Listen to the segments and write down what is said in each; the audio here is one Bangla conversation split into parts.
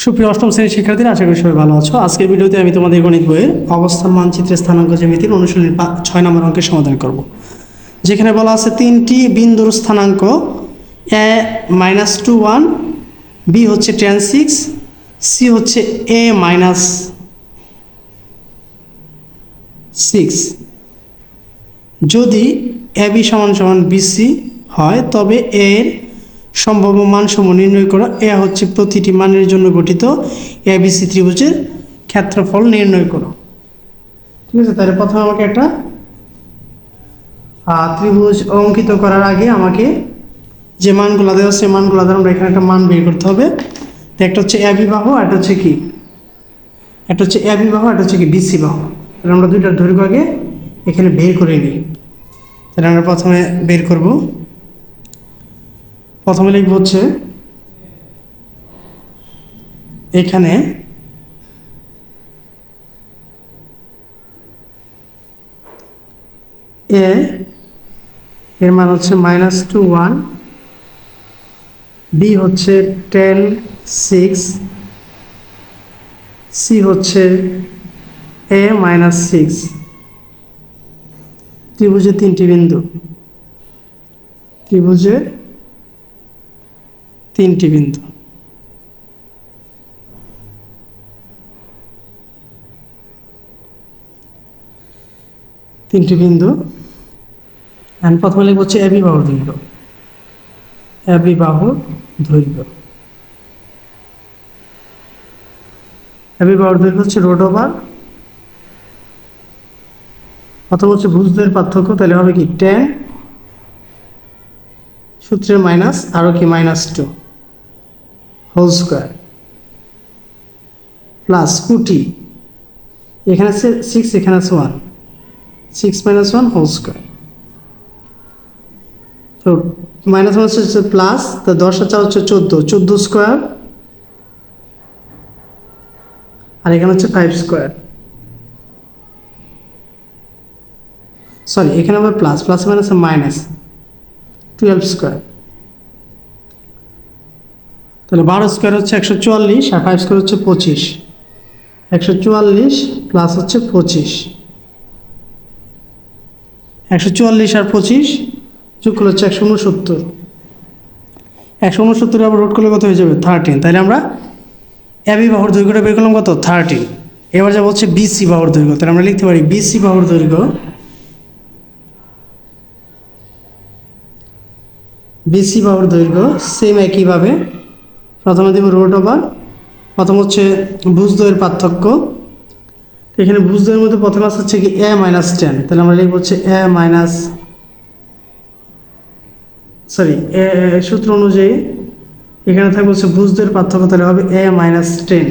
সুপ্রিয় অষ্টম শ্রেণির শিক্ষার্থীরা, আশা করি সবাই ভালো আছো। আজকের ভিডিওতে আমি তোমাদের গণিত বইয়ের অবস্থান, মানচিত্রের স্থানাঙ্ক জ্যামিতির অনুশীলনী পা- ছয় নম্বর অঙ্কের সমাধান করব। যেখানে বলা আছে তিনটি বিন্দুর স্থানাঙ্ক, A minus two one, B হচ্ছে টেন সিক্স, সি হচ্ছে এ মাইনাস সিক্স। যদি এ বি সমান সমান বিসি হয়, তবে এর সম্ভাব্য মানসমূহ নির্ণয় করা, এ হচ্ছে প্রতিটি মানের জন্য গঠিত এ, বি, সি ত্রিভুজের ক্ষেত্রফল নির্ণয় করো। ঠিক আছে, তাহলে প্রথমে আমাকে একটা ত্রিভুজ অঙ্কিত করার আগে আমাকে যে মানগুলো দেওয়া সে মানগুলো দ্বারা আমরা এখানে একটা মান বের করতে হবে। তো একটা হচ্ছে এ বিবাহ আর একটা হচ্ছে কি? একটা হচ্ছে এ বিবাহ একটা হচ্ছে কি? বিসি বাহ। তাহলে আমরা দুইটার দৈর্ঘ্য আগে এখানে বের করে নিই। তাহলে আমরা প্রথমে বের করব। প্রথমে লিখব হচ্ছে, এখানে এ, এর মান হচ্ছে মাইনাস টু ওয়ান বি হচ্ছে টেন সিক্স সি হচ্ছে এ মাইনাস সিক্স ত্রিভুজের তিনটি বিন্দু, ত্রিভুজের তিনটি বিন্দু। তিনটি বিন্দু। আমি প্রথমে লিখব হচ্ছে এবি বাহুর দৈর্ঘ্য। এবি বাহুর দৈর্ঘ্য। এবি দৈর্ঘ্য হচ্ছে রোড ওভার অথবা হচ্ছে ভুজদের পার্থক্য, তাহলে হবে কি টেন, সূত্রের মাইনাস, আরও কি, minus two. Whole square plus কুটি। এখানে আছে সিক্স এখানে আছে one six minus one whole square তো মাইনাস ওয়ান হচ্ছে প্লাস তো দশ হাজার হচ্ছে চোদ্দ। চোদ্দ স্কোয়ার আর এখানে হচ্ছে ফাইভ স্কোয়ার সরি এখানে আবার প্লাস প্লাস হচ্ছে মাইনাস টুয়েলভ স্কোয়ার তাহলে বারো স্কোয়ার হচ্ছে একশো চুয়াল্লিশ আর ফাইভ স্কোয়ার হচ্ছে পঁচিশ। একশো চুয়াল্লিশ প্লাস হচ্ছে পঁচিশ। একশো চুয়াল্লিশ আর পঁচিশ যোগ করলে হচ্ছে একশো উনসত্তর। একশো উনসত্তরে আবার রোড করলে কত হয়ে যাবে? থার্টিন তাহলে আমরা এবি বাহুর দৈর্ঘ্যটা বের করলাম কত? থার্টিন এবার যা বলছে বিসি বাহুর দৈর্ঘ্য। তাহলে আমরা লিখতে পারি বিসি বাহুর দৈর্ঘ্য। বিসি বাহুর দৈর্ঘ্য সেম একইভাবে প্রথমে দেব রোড ওভার প্রথম হচ্ছে ভুজদ্বয়ের পার্থক্য। এখানে ভুজদ্বয়ের মধ্যে প্রথম আছে হচ্ছে কি এ মাইনাস টেন। তাহলে আমরা লিখব হচ্ছে এ মাইনাস, সরি, এ সূত্র অনুযায়ী এখানে থাকবে হচ্ছে ভুজদ্বয়ের পার্থক্য, তাহলে হবে A minus ten.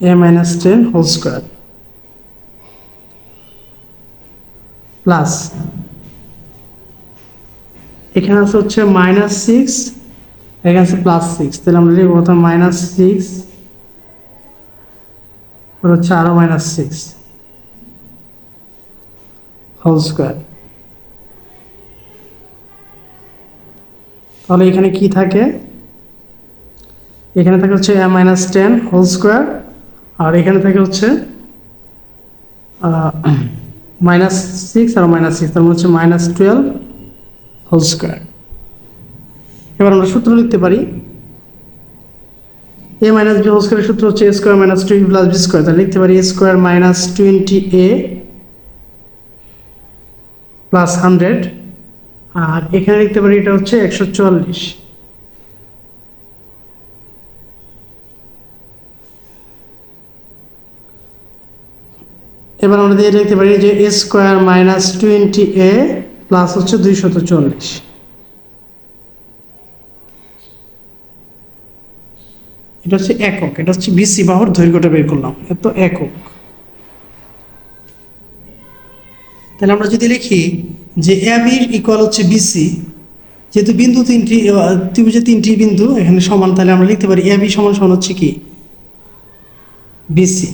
a minus 10 whole square plus. এখানে আছে হচ্ছে মাইনাস সিক্স, এখানে আছে প্লাস সিক্স। তাহলে আমরা লিখব প্রথম মাইনাস সিক্স হচ্ছে আরও মাইনাস সিক্স। Whole square. তাহলে এখানে কি থাকে? এখানে থাকে হচ্ছে A minus ten whole square, আর এখানে থাকে হচ্ছে মাইনাস সিক্স আর মাইনাস সিক্স তার মানে হচ্ছে মাইনাস টুয়েলভ হোল স্কোয়ার এবার আমরা সূত্র লিখতে পারি। এ মাইনাস বি হোল স্কোয়ারের সূত্র হচ্ছে A square minus two plus B square তাহলে লিখতে পারি A square minus twenty A plus hundred আর এখানে লিখতে পারি এটা হচ্ছে একশো চুয়াল্লিশ। এবার আমরা দিয়ে লিখতে পারি যে A square minus twenty A plus হচ্ছে দুইশত চল্লিশ। এটা হচ্ছে একক, এটা হচ্ছে বিসি বাহুর দৈর্ঘ্যটা বের করলাম, এত একক। তাহলে আমরা যদি লিখি যে এ বির ইকুয়াল হচ্ছে বিসি যেহেতু বিন্দু তিনটি ত্রিভুজে তিনটি বিন্দু এখানে সমান, তাহলে আমরা লিখতে পারি এ বি সমান সমান হচ্ছে কি? বিসি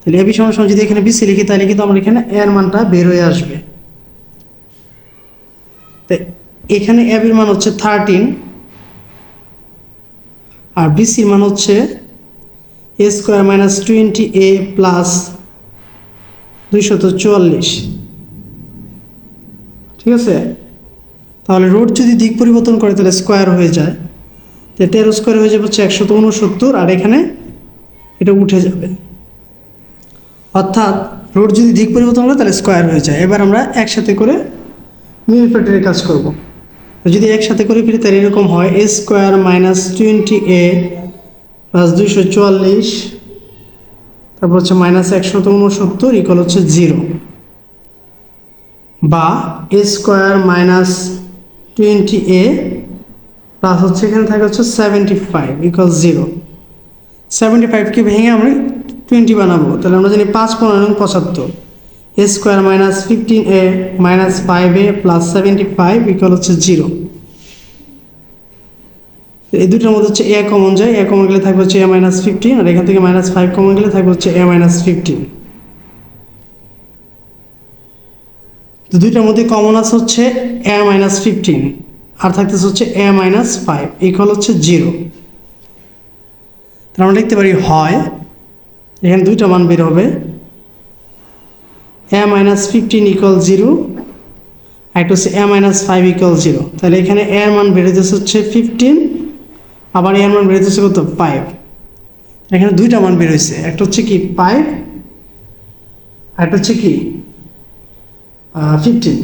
তাহলে এবি সমান সমান যদি এখানে বিসি লিখি, তাহলে কিন্তু আমার এখানে এর মানটা বের হয়ে আসবে। তো এখানে এবির মান হচ্ছে থার্টিন আর বিসির মান হচ্ছে A square minus twenty A plus দুইশত চুয়াল্লিশ। ঠিক আছে? তাহলে রোড যদি দিক পরিবর্তন করে, তাহলে স্কোয়ার হয়ে যায়। তো তেরো স্কোয়ার হয়ে যাবে হচ্ছে একশত উনসত্তর আর এখানে এটা উঠে যাবে। অর্থাৎ রোড যদি দিক পরিবর্তন করে তাহলে স্কোয়ার হয়ে যায়। এবার আমরা একসাথে করে মিল ফ্যাক্টরের কাজ করব। যদি একসাথে করে ফিরি তাহলে এরকম হয় A square minus twenty A plus দুইশো চুয়াল্লিশ, তারপর হচ্ছে মাইনাস একশত উনসত্তর ইকুয়াল হচ্ছে জিরো বা A square minus twenty A plus হচ্ছে, এখানে থাকে হচ্ছে seventy five equal zero seventy ফাইভকে ভেঙে আমরা টোয়েন্টি বানাবো, তাহলে আমরা জানি পাঁচ পনেরো এবং পঁচাত্তর। A square minus fifteen, A minus five A plus seventy five equal হচ্ছে জিরো। এই দুটোর মধ্যে হচ্ছে এ কমন যায়, এ কমন গেলে থাকবে হচ্ছে এ মাইনাস ফিফটিন, আর এখান থেকে মাইনাস ফাইভ কমন গেলে থাকবে হচ্ছে এ মাইনাস ফিফটিন। তো দুইটার মধ্যে কমন আছে হচ্ছে এ মাইনাস ফিফটিন, আর থাকতেছে হচ্ছে এ মাইনাস ফাইভ ইকুয়াল হচ্ছে জিরো। তাহলে আমরা লিখতে পারি হয় এখানে দুইটা মান বের হবে। A minus fifteen equal zero একটা হচ্ছে A minus five equal zero তাহলে এখানে এর মান বেরোতেছে হচ্ছে ফিফটিন আবার এর মান বেরোতেছে কত? ফাইভ এখানে দুইটা মান বের হয়েছে একটা হচ্ছে কি ফাইভ একটা হচ্ছে কি ফিফটিন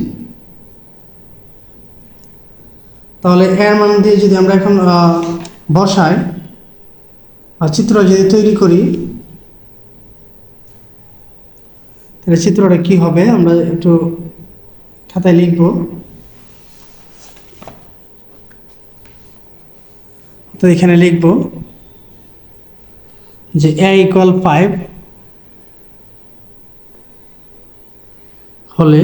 তাহলে এর মান দিয়ে যদি আমরা এখন বসাই চিত্র যদি তৈরি করি তাহলে চিত্রটা কি হবে? আমরা একটু খাতায় লিখব। তো এখানে লিখব যে এ ইকুয়াল ফাইভ হলে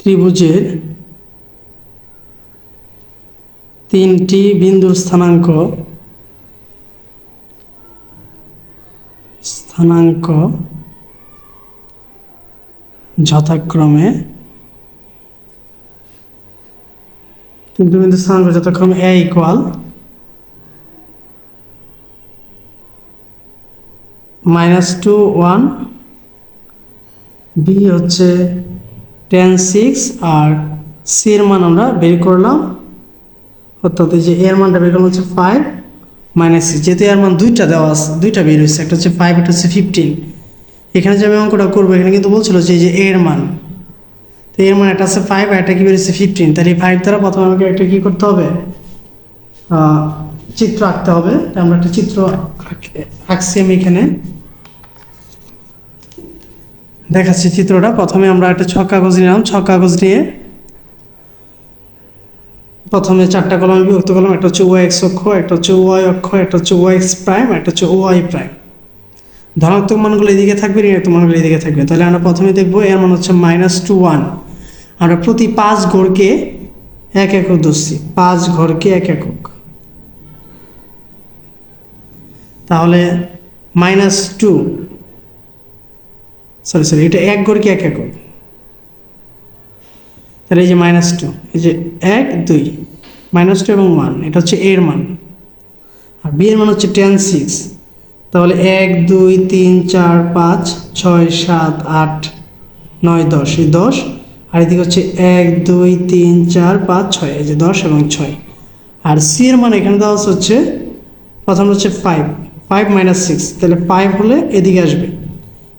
ত্রিভুজের তিনটি বিন্দুর স্থানাঙ্ক স্থানাঙ্ক যথাক্রমে তিনটি বিন্দুর স্থানাঙ্ক যথাক্রমে A equal minus two one B হচ্ছে টেন সিক্স আর সি এর মান আমরা বের করলাম। অর্থাৎ এই যে এর মানটা বের করলাম হচ্ছে ফাইভ মাইনাস সিক্স যেহেতু এর মান দুইটা দেওয়া আছে, দুইটা বের হয়েছে, একটা হচ্ছে ফাইভ একটা হচ্ছে ফিফটিন এখানে যে আমি অঙ্কটা করব, এখানে কিন্তু বলছিল যে যে এর মান তো এর মান একটা আছে ফাইভ একটা কি বেরিয়েছে ফিফটিন তাহলে এই ফাইভ দ্বারা প্রথমে আমাকে একটা কী করতে হবে? চিত্র আঁকতে হবে। আমরা একটা চিত্র আঁকছি আমি এখানে। দেখাচ্ছি চিত্রটা। প্রথমে আমরা একটা ছক কাগজ নিলাম। ছক কাগজ নিয়ে প্রথমে চারটা কলম, বিভক্ত কলম, একটা হচ্ছে ওয়াই এক্স অক্ষ, একটা হচ্ছে ওয়াই অক্ষ, একটা হচ্ছে ওয়াই এক্স প্রাইম, একটা হচ্ছে ওয়াই প্রাইম। ধনাত্মক মানগুলো এদিকে থাকবে, ঋণাত্মক মানগুলো এদিকে থাকবে। তাহলে আমরা প্রথমে দেখব এর মান হচ্ছে মাইনাস টু ওয়ান আমরা প্রতি পাঁচ ঘরকে এক একক ধরছি। পাঁচ ঘরকে এক একক। তাহলে মাইনাস টু সরি সরি এটা এক ঘরকে এক একক। তাহলে এই যে মাইনাস টু এই যে এক, দুই মাইনাস টু এবং ওয়ান এটা হচ্ছে এর মান। আর বি এর মান হচ্ছে টেন সিক্স তাহলে এক, দুই, তিন, চার, পাঁচ, ছয়, সাত, আট, নয়, দশ, এই দশ, আর এদিকে হচ্ছে এক, দুই, তিন, চার, পাঁচ, ছয়, এই যে দশ এবং ছয়। আর সি এর মান এখানে দেওয়া হচ্ছে, প্রথম হচ্ছে ফাইভ ফাইভ মাইনাস সিক্স তাহলে ফাইভ হলে এদিকে আসবে।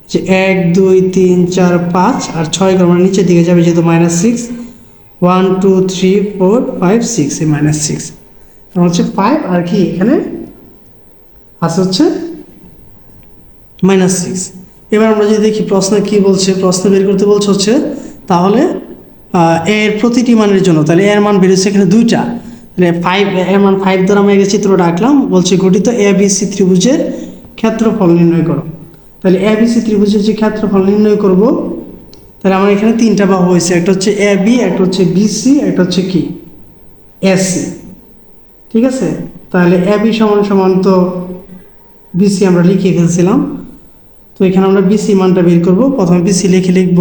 যে এক, দুই, তিন, চার, পাঁচ, আর ছয় করে মানে নিচের দিকে যাবে যেহেতু minus six one two three four five six এই মাইনাস সিক্স হচ্ছে ফাইভ আর কি এখানে? আছে হচ্ছে মাইনাস সিক্স এবার আমরা যদি দেখি প্রশ্ন কি বলছে, প্রশ্ন বের করতে বলছে হচ্ছে, তাহলে এর প্রতিটি মানের জন্য, তাহলে এর মান বেরোচ্ছে এখানে দুইটা। তাহলে ফাইভ এর মান ফাইভ দ্বারা আমরা এই যে চিত্রটা আঁকলাম বলছে গঠিত এ বি সি ত্রিভুজের ক্ষেত্রফল নির্ণয় করো। তাহলে এ বি সি ত্রিভুজের যে ক্ষেত্রফল নির্ণয় করব তাহলে আমার এখানে তিনটা বাহু হয়েছে, একটা হচ্ছে এ বি একটা হচ্ছে বিসি একটা হচ্ছে কি? এসি ঠিক আছে? তাহলে এ বি সমান সমান তো বিসি আমরা লিখিয়ে ফেলছিলাম। তো এখানে আমরা বিসি মানটা বের করব। প্রথমে বিসি লিখে লিখব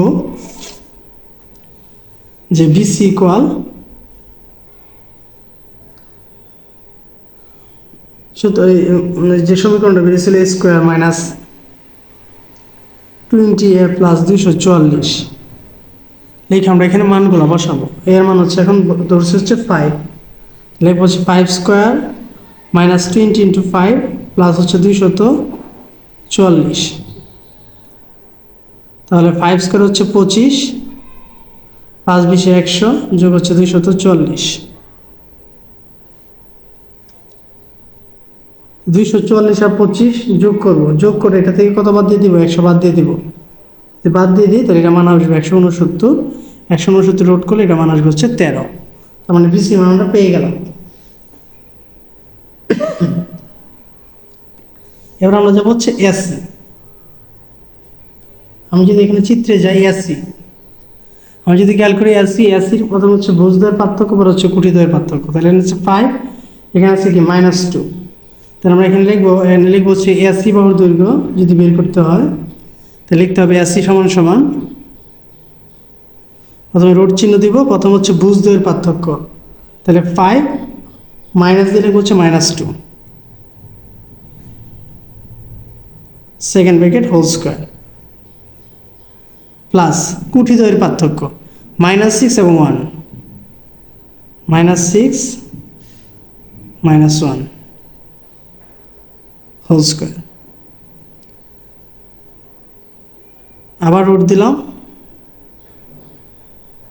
যে বিসি ইকুয়াল যে সমীকরণটা বেরিয়েছিল square minus twenty A plus দুইশো চুয়াল্লিশ। লিখে আমরা এখানে মানগুলো বসাবো। এর মান হচ্ছে এখন ধরছে হচ্ছে ফাইভ লিখব হচ্ছে five square minus twenty into five plus হচ্ছে দুইশত চুয়াল্লিশ। তাহলে ফাইভ স্কোয়ার হচ্ছে পঁচিশ, পাঁচ বিশে একশো, যোগ হচ্ছে দুইশত চুয়াল্লিশ। দুইশো চুয়াল্লিশ আর পঁচিশ যোগ করব। যোগ করে এটা থেকে কত বাদ দিয়ে দিব? একশো বাদ দিয়ে দিব। বাদ দিয়ে দিই, তাহলে এটা মান আসবে একশো উনসত্তর। একশো উনসত্তর রোড করলে এটা মান আসবে হচ্ছে তেরো। তার মানে বিসি মান আমরা পেয়ে গেলাম। এবার আমরা যাব হচ্ছে এসি। আমি যদি এখানে চিত্রে যাই, এসি। আমি যদি খেয়াল করি, এসি, এসির প্রথম হচ্ছে ভোজদের পার্থক্য, পর হচ্ছে কুটিদের পার্থক্য। তাহলে হচ্ছে ফাইভ এখানে আছে কি? মাইনাস টু তাহলে আমরা এখানে লিখব এখানে লিখব হচ্ছে এসি বাহুর দৈর্ঘ্য যদি বের করতে হয়, তাহলে লিখতে হবে এসি সমান সমান। প্রথমে রোড চিহ্ন দিব, প্রথম হচ্ছে ভুজ দ্বয়ের পার্থক্য। তাহলে ফাইভ মাইনাস দিয়ে লিখব হচ্ছে minus two second bracket whole square plus কুঠি দ্বয়ের পার্থক্য। মাইনাস সিক্স এবং one minus six minus one whole square আবার রুট দিলাম।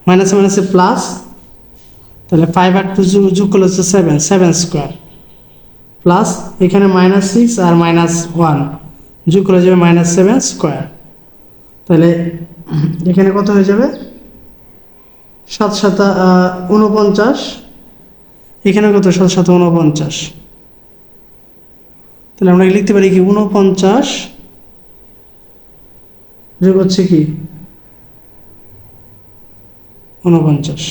মাইনাসে মাইনাসে প্লাস তাহলে ফাইভ আর টু যোগ করলে হচ্ছে সেভেন সেভেন স্কোয়ার প্লাস এখানে মাইনাস সিক্স আর মাইনাস ওয়ান যোগ করে যাবে মাইনাস সেভেন স্কোয়ার তাহলে এখানে কত হয়ে যাবে? সাত সাত উনপঞ্চাশ এখানে কত? সাত সাত উনপঞ্চাশ তাহলে আমরা লিখতে পারি কি উনপঞ্চাশ যোগ হচ্ছে কি? উনপঞ্চাশ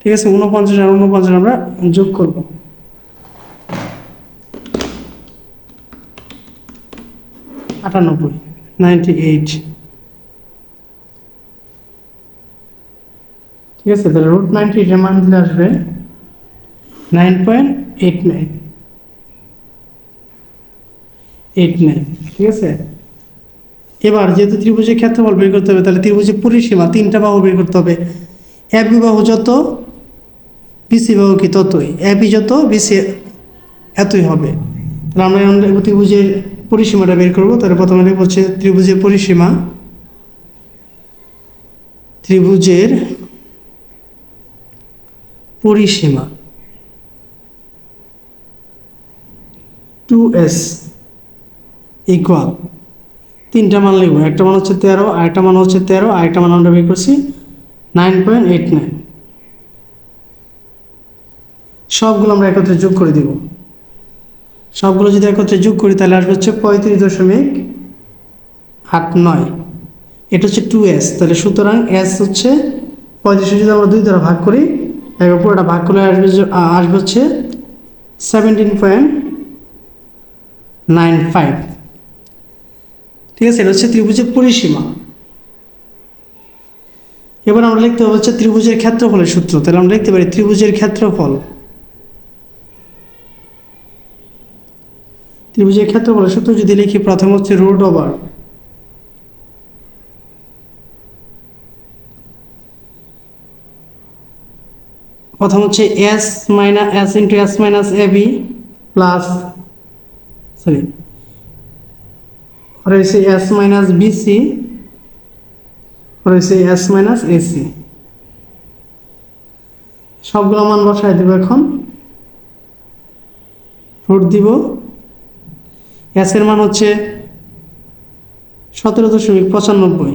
ঠিক আছে উনপঞ্চাশ আর উনপঞ্চাশ আমরা যোগ করব। আটানব্বই নাইনটি এইট ঠিক আছে, তাহলে রুট নাইনটি এইটের মান দিলে আসবে nine point eight nine eight nine ঠিক আছে? এবার যেহেতু ত্রিভুজের ক্ষেত্রফল বের করতে হবে, তাহলে ত্রিভুজের পরিসীমা তিনটা বাহু বের করতে হবে। এবি বাহু যত বিসি বাহু কি ততই। এবি যত বিসি এতই হবে। তাহলে আমরা ত্রিভুজের পরিসীমাটা বের করব। তাহলে প্রথমে হচ্ছে ত্রিভুজের পরিসীমা। ত্রিভুজের পরিসীমা। টু এস ইকুয়াল তিনটা মান লিখব। একটা মান হচ্ছে তেরো, আরেকটা মান হচ্ছে তেরো, আরেকটা মান আমরা বের করছি নাইন পয়েন্ট এইট নাইন সবগুলো আমরা একত্রে যোগ করে দিব। সবগুলো যদি একত্রে যোগ করি, তাহলে আসবে হচ্ছে পঁয়ত্রিশ দশমিক আট নয়। এটা হচ্ছে টু এস তাহলে সুতরাং এস হচ্ছে পঁয়ত্রিশ যদি আমরা দুই দ্বারা ভাগ করি এবার পুরোটা ভাগ করলে আসবে আসবে হচ্ছে সেভেন্টিন পয়েন্ট নাইন ফাইভ ঠিক আছে, এটা হচ্ছে ত্রিভুজের পরিসীমা। এবার আমরা লিখতে হবে হচ্ছে ত্রিভুজের ক্ষেত্রফলের সূত্র। তাহলে আমরা লিখতে পারি ত্রিভুজের ক্ষেত্রফল। ত্রিভুজের ক্ষেত্রফলের সূত্র যদি লিখি প্রথম হচ্ছে রুট ওভার প্রথম হচ্ছে S minus S into S minus A B plus sorry রয়েছে এস মাইনাস বিসি রয়েছে এস মাইনাস এসি সবগুলো মান বসায় দেব এখন। রুট দিব। এস এর মান হচ্ছে সতেরো দশমিক পঁচানব্বই।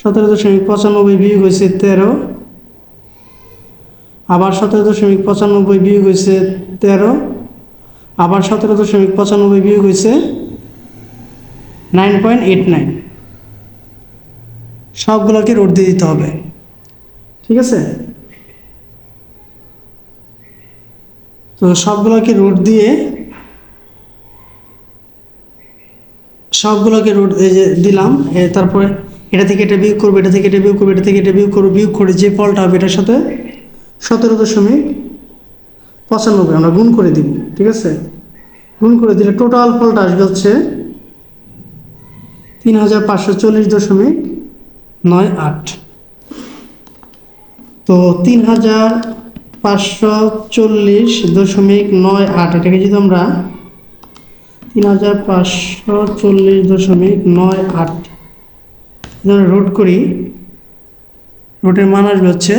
সতেরো দশমিক পঁচানব্বই বিয়োগ হয়েছে তেরো। আবার সতেরো দশমিক পঁচানব্বই বিয়োগ হয়েছে তেরো। আবার সতেরো দশমিক পঁচানব্বই বিয়োগ হয়েছে নাইন পয়েন্ট এইট নাইন। সবগুলোকে রোড দিয়ে দিতে হবে। ঠিক আছে? তো সবগুলোকে রোড দিয়ে সবগুলোকে যে দিলাম তারপরে এটা থেকে এটা বিয়োগ করব, এটা থেকে এটা বিয়োগ করব, এটা থেকে এটা বিয়োগ করব, বিয়োগ করে যে ফলটা হবে এটার সাথে সতেরো দশমিক পঁচানব্বই, আমরা গুণ করে দিব, ঠিক আছে? গুণ করে দিলে টোটাল ফলটা আসবে হচ্ছে তিন হাজার পাঁচশো চল্লিশ দশমিক নয় আট। তো তিন হাজার পাঁচশো চল্লিশ দশমিক নয় আট, এটাকে যদি আমরা তিন হাজার পাঁচশো চল্লিশ দশমিক নয় আট রোড করি রোডের মান আসবে হচ্ছে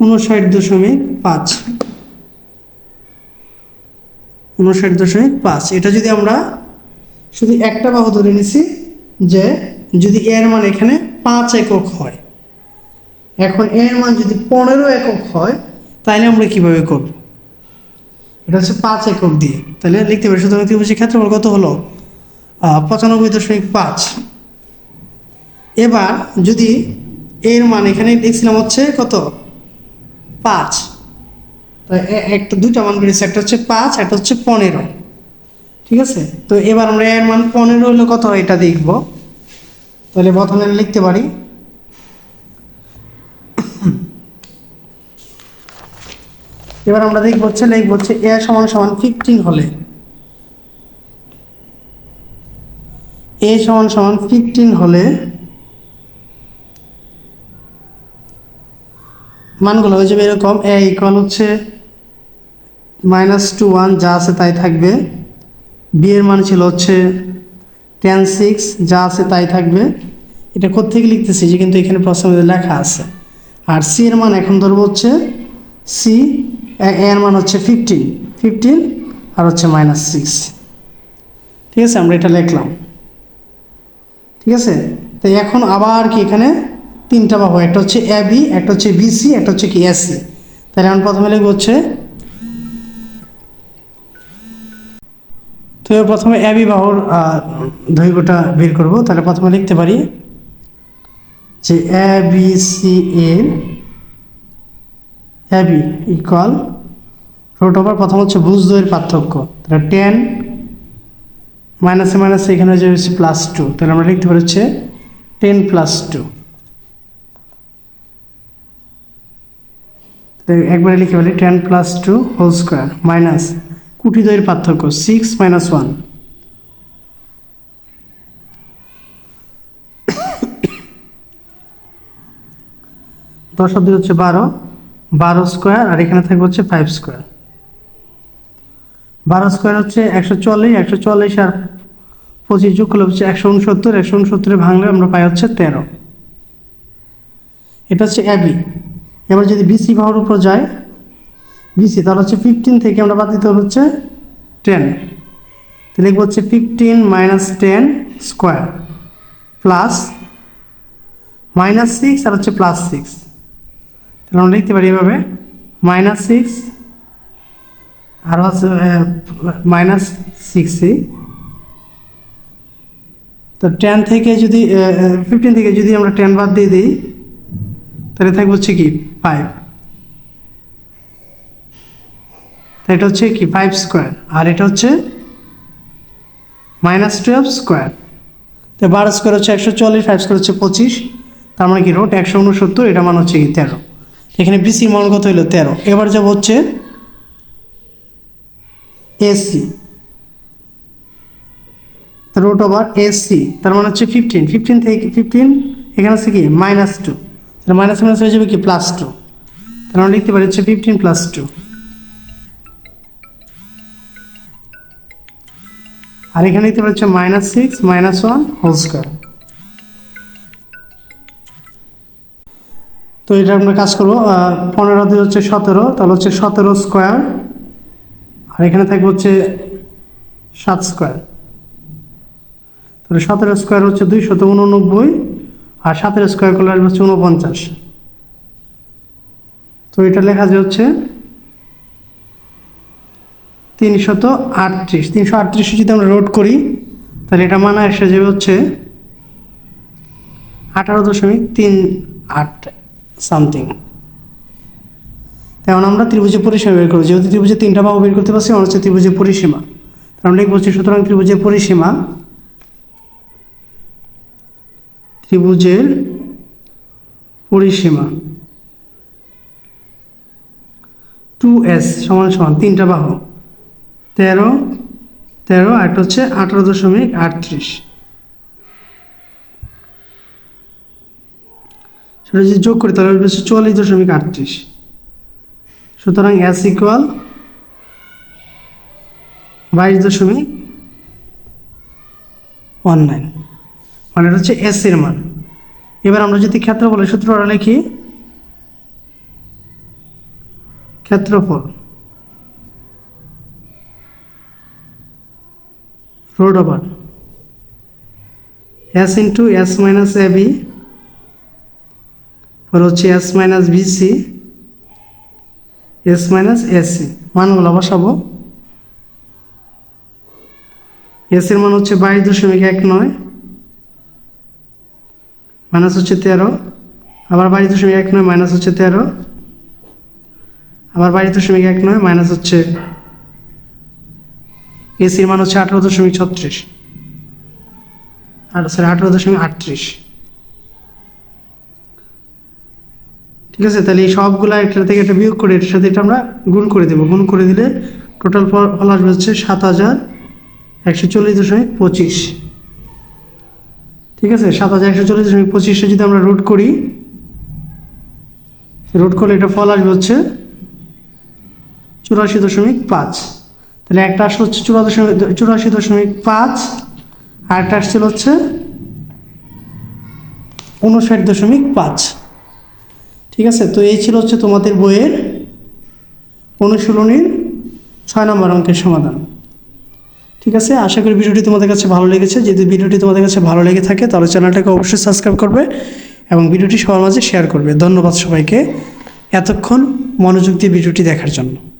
উনষাট দশমিক পাঁচ। উনষাট দশমিক পাঁচ। এটা যদি আমরা শুধু একটা বাহু ধরে নিছি যে যদি এর মান এখানে পাঁচ একক হয়, এখন এর মান যদি পনেরো একক হয়, তাহলে আমরা কীভাবে করব? এটা হচ্ছে পাঁচ একক দিয়ে। তাহলে লিখতে পারি, সুতরাং ত্রিভুজের ক্ষেত্রফল কত হলো? পঁচানব্বই দশমিক পাঁচ। এবার যদি এর মান এখানে দেখছিলাম হচ্ছে কত? পাঁচ। তো একটা দুইটা মান বেরিয়েছে একটা হচ্ছে পাঁচ, একটা হচ্ছে পনেরো। ঠিক আছে? তো এবার আমরা এর মান পনেরো হলে কত হয় এটা দেখব। তাহলে প্রথমে লিখতে পারি। এবার আমরা দেখব হচ্ছে, লিখব হচ্ছে এ সমান সমান ফিফটিন হলে। এ সমান সমান ফিফটিন হলে মানগুলো হয়ে যাবে এরকম। এ ইকুয়াল হচ্ছে মাইনাস টু ওয়ান যা আছে তাই থাকবে। বি এর মান ছিল হচ্ছে টেন সিক্স যা আছে তাই থাকবে। এটা কোথেকে লিখতেছি যে কিন্তু এখানে প্রশ্নের মধ্যে লেখা আছে। আর সি এর মান এখন ধরবো হচ্ছে সি এর মান হচ্ছে ফিফটিন ফিফটিন আর হচ্ছে মাইনাস সিক্স ঠিক আছে, আমরা এটা লিখলাম। ঠিক আছে? তো এখন আবার কি এখানে তিনটা বাহু একটা হচ্ছে এ বি একটা হচ্ছে বিসি একটা হচ্ছে কি এসসি তাহলে এখন প্রথমে লিখব হচ্ছে, তো প্রথমে এ বি বাহুর দৈর্ঘ্যটা বের করব। তাহলে প্রথমে লিখতে পারি যে এ বি সি এর বি ইকুয়াল রোট ওভার প্রথম হচ্ছে বুঝ দইয়ের পার্থক্য। তাহলে টেন মাইনাসে মাইনাসে এখানে হয়ে যাবে প্লাস টু তাহলে আমরা লিখতে পারি হচ্ছে টেন প্লাস টু একবারে লিখে ফেলি ten plus two whole square minus কুটি দইয়ের পার্থক্য সিক্স মাইনাস ওয়ান দশ অব্দি হচ্ছে বারো বারো স্কোয়ার আর এখানে থাকবে হচ্ছে ফাইভ স্কোয়ার বারো স্কোয়ার হচ্ছে একশো চল্লিশ একশো চল্লিশ আর পঁচিশ যোগ করলে হচ্ছে একশো উনসত্তর, একশো উনসত্তরে ভাঙলে আমরা পাই হচ্ছে তেরো। এটা হচ্ছে অ্যাবি এবার যদি বিসি বাহুর উপর যায় বিসি তাহলে হচ্ছে ফিফটিন থেকে আমরা বাদ দিতে হচ্ছে টেন তাহলে লিখব হচ্ছে fifteen minus ten square plus minus six আর হচ্ছে প্লাস সিক্স তাহলে আমরা লিখতে পারি এভাবে মাইনাস সিক্স আর হচ্ছে মাইনাস সিক্সে তো টেন থেকে যদি ফিফটিন থেকে যদি আমরা টেন বাদ দিয়ে দিই, তাহলে থাকবে হচ্ছে কি? ফাইভ এটা হচ্ছে কি? ফাইভ স্কোয়ার আর এটা হচ্ছে মাইনাস টুয়েলভ স্কোয়ার তো বারো স্কোয়ার হচ্ছে একশো চল্লিশ ফাইভ স্কোয়ার হচ্ছে পঁচিশ। তার মানে কি? রোট একশো উনসত্তর, এটা মান হচ্ছে কি? তেরো। এখানে বিসি মান কত হলো তেরো। এবার যাব হচ্ছে এসি রোট ওভার এসি তার মানে হচ্ছে ফিফটিন ফিফটিন থেকে ফিফটিন এখানে হচ্ছে কি? মাইনাস টু তাহলে মাইনাস মাইনাস হয়ে যাবে কি? প্লাস টু তাহলে আমরা লিখতে পারি হচ্ছে ফিফটিন প্লাস টু আর এখানে লিখতে পারি হচ্ছে minus six minus one whole square তো এটা আমরা কাজ করব পনেরো দিয়ে হচ্ছে সতেরো, তাহলে হচ্ছে সতেরো স্কোয়ার আর এখানে থাকবে হচ্ছে সাত স্কোয়ার তাহলে সতেরো স্কোয়ার হচ্ছে দুইশত উননব্বই। আর সাতের স্কোয়ার করলে আসবে হচ্ছে উনপঞ্চাশ তো এটা লেখা যে হচ্ছে তিনশত আটত্রিশ। তিনশো আটত্রিশে যদি আমরা রোড করি, তাহলে এটা মানা এসে যাবে হচ্ছে আঠারো দশমিক তিন আট সামথিং তেমন আমরা ত্রিভুজের পরিসীমা বের করব। যেহেতু ত্রিভুজে তিনটা বাহু বের করতে পারছি, আমার হচ্ছে ত্রিভুজের পরিসীমা। আমরা হচ্ছে সুতরাং ত্রিভুজের পরিসীমা ত্রিভুজের পরিসীমা। টু এস সমান সমান তিনটা বাহু। তেরো তেরো আর হচ্ছে আঠারো দশমিক আটত্রিশ। সেটা যদি যোগ করি, তাহলে হচ্ছে চুয়াল্লিশ দশমিক আটত্রিশ। সুতরাং এস ইকুয়াল বাইশ দশমিক ওয়ান নাইন মানে এটা হচ্ছে এস এর মান। এবার আমরা যদি ক্ষেত্রফলের সূত্রটা লিখি, ক্ষেত্রফল root over S into S minus A B আর হচ্ছে S minus BC S minus AC মানগুলো বসাবো। এস এর মান হচ্ছে বাইশ দশমিক এক নয়। মাইনাস হচ্ছে তেরো, আবার বাইশ দশমিক এক নয়, মাইনাস হচ্ছে তেরো, আবার বাইশ দশমিক এক নয়, মাইনাস হচ্ছে এসির মান হচ্ছে আঠারো দশমিক ছত্রিশ, আর সরি আঠারো দশমিক আটত্রিশ। ঠিক আছে, তাহলে এই সবগুলো একটা থেকে একটা বিয়োগ করে এটার সাথে এটা আমরা গুণ করে দেবো। গুণ করে দিলে টোটাল ফল আসবে হচ্ছে সাত হাজার একশো চল্লিশ দশমিক পঁচিশ। ঠিক আছে, সাত হাজার একশো চল্লিশ পঁচিশে যদি আমরা রুট করি রুট করলে এটা ফল আসবে হচ্ছে চুরাশি দশমিক পাঁচ। তাহলে একটা আসলে হচ্ছে চুরা দশমিক চুরাশি দশমিক পাঁচ, আর একটা আসছিল হচ্ছে উনষাট দশমিক পাঁচ। ঠিক আছে, তো এই ছিল হচ্ছে তোমাদের বইয়ের অনুশীলনীর ছয় নম্বর অঙ্কের সমাধান। ঠিক আছে? আশা করি ভিডিওটি তোমাদের কাছে ভালো লেগেছে। যদি ভিডিওটি তোমাদের কাছে ভালো লেগে থাকে, তাহলে চ্যানেলটাকে অবশ্যই সাবস্ক্রাইব করবে এবং ভিডিওটি সবার মাঝে শেয়ার করবে। ধন্যবাদ সবাইকে। এতক্ষণ মনোযোগ দিয়ে ভিডিওটি দেখার জন্য।